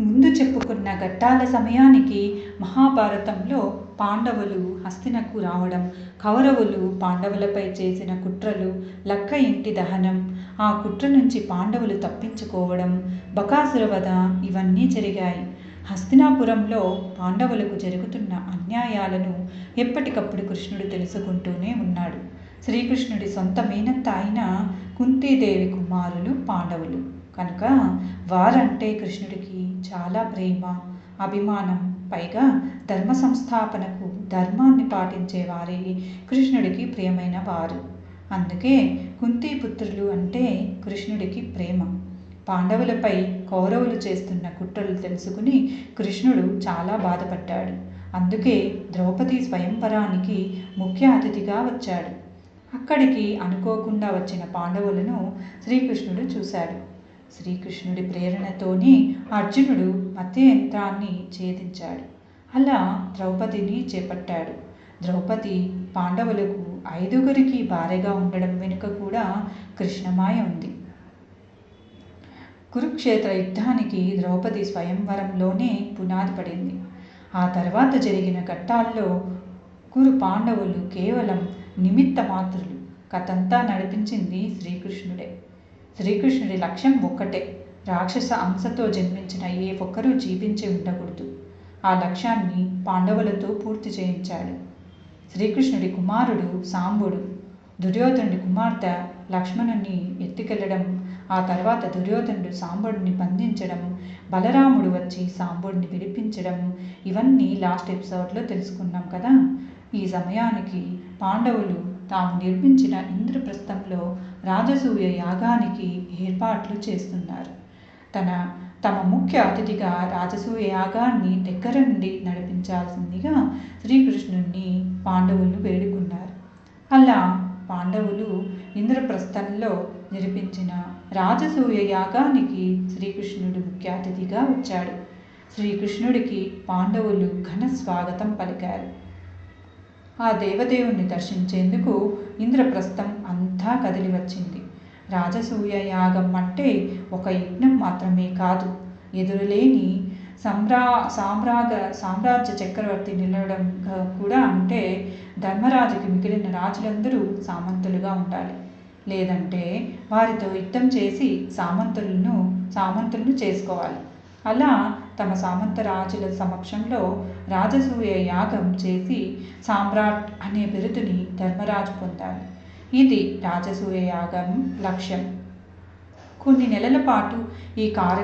ముందు చెప్పుకున్న ఘట్టాల సమయానికి మహాభారతంలో పాండవులు హస్తినకు రావడం కౌరవులు పాండవులపై చేసిన కుట్రలు లక్క ఇంటి దహనం ఆ కుట్ర నుంచి పాండవులు తప్పించుకోవడం బకాసుర వధ ఇవన్నీ జరిగాయి. హస్తినాపురంలో పాండవులకు జరుగుతున్న అన్యాయాలను ఎప్పటికప్పుడు కృష్ణుడు తెలుసుకుంటూనే ఉన్నాడు. శ్రీకృష్ణుడి సొంత మేనత్త అయిన కుంతీదేవి కుమారులు పాండవులు. కనుక వారంటే కృష్ణుడికి చాలా ప్రేమ అభిమానం. పైగా ధర్మ సంస్థాపనకు ధర్మాన్ని పాటించేవారే కృష్ణుడికి ప్రియమైన వారు. అందుకే కుంతీపుత్రులు అంటే కృష్ణుడికి ప్రేమ. పాండవులపై కౌరవులు చేస్తున్న కుట్రలు తెలుసుకుని కృష్ణుడు చాలా బాధపడ్డాడు. అందుకే ద్రౌపది స్వయంవరానికి ముఖ్య అతిథిగా వచ్చాడు. అక్కడికి అనుకోకుండా వచ్చిన పాండవులను శ్రీకృష్ణుడు చూశాడు. శ్రీకృష్ణుడి ప్రేరణతోనే అర్జునుడు మధ్య ఛేదించాడు. అలా ద్రౌపదిని చేపట్టాడు. ద్రౌపది పాండవులకు ఐదుగురికి భార్యగా ఉండడం వెనుక కూడా కృష్ణమాయ ఉంది. కురుక్షేత్ర యుద్ధానికి ద్రౌపది స్వయంవరంలోనే పునాది పడింది. ఆ తర్వాత జరిగిన ఘట్టాల్లో కురు పాండవులు కేవలం నిమిత్త మాత్రులు కథంతా నడిపించింది శ్రీకృష్ణుడే. శ్రీకృష్ణుడి లక్ష్యం ఒక్కటే. రాక్షస అంశతో జన్మించిన ఏ ఒక్కరూ జీవించి ఉండకూడదు. ఆ లక్ష్యాన్ని పాండవులతో పూర్తి చేయించాడు. శ్రీకృష్ణుడి కుమారుడు సాంబుడు. దుర్యోధనుడి కుమార్తె లక్ష్మణుని ఎత్తుకెళ్ళడం ఆ తర్వాత దుర్యోధనుడు సాంబుడిని బంధించడం బలరాముడు వచ్చి సాంబుడిని విడిపించడం ఇవన్నీ లాస్ట్ ఎపిసోడ్లో తెలుసుకున్నాం కదా. ఈ సమయానికి పాండవులు తాము నిర్మించిన ఇంద్రప్రస్థంలో రాజసూయ యాగానికి ఏర్పాట్లు చేస్తున్నారు. తన తమ ముఖ్య అతిథిగా రాజసూయ యాగాన్ని దగ్గర నుండి నడిపించాల్సిందిగా శ్రీకృష్ణుణ్ణి పాండవులు వేడుకున్నారు. అలా పాండవులు ఇంద్రప్రస్థంలో నిర్మించిన రాజసూయ యాగానికి శ్రీకృష్ణుడు ముఖ్య అతిథిగా వచ్చాడు. శ్రీకృష్ణుడికి పాండవులు ఘన స్వాగతం పలికారు. ఆ దేవదేవుణ్ణి దర్శించేందుకు ఇంద్రప్రస్థం అంతా కదిలి వచ్చింది. రాజసూయ యాగం అంటే ఒక యజ్ఞం మాత్రమే కాదు. ఎదురులేని సమ్రా సామ్రాగ సామ్రాజ్య చక్రవర్తి నిలవడం కూడా అంటే ధర్మరాజుకి మిగిలిన రాజులందరూ సామంతులుగా ఉండాలి. లేదంటే వారితో యుద్ధం చేసి సామంతులను సామంతులను చేసుకోవాలి. అలా తమ సామంత రాజుల సమక్షంలో రాజసూయ యాగం చేసి సామ్రాట్ అనే బిరుదుని ధర్మరాజు పొందాలి ఇది రాజసూయ యాగం లక్ష్యం. కొన్ని నెలల పాటు ఈ కార్య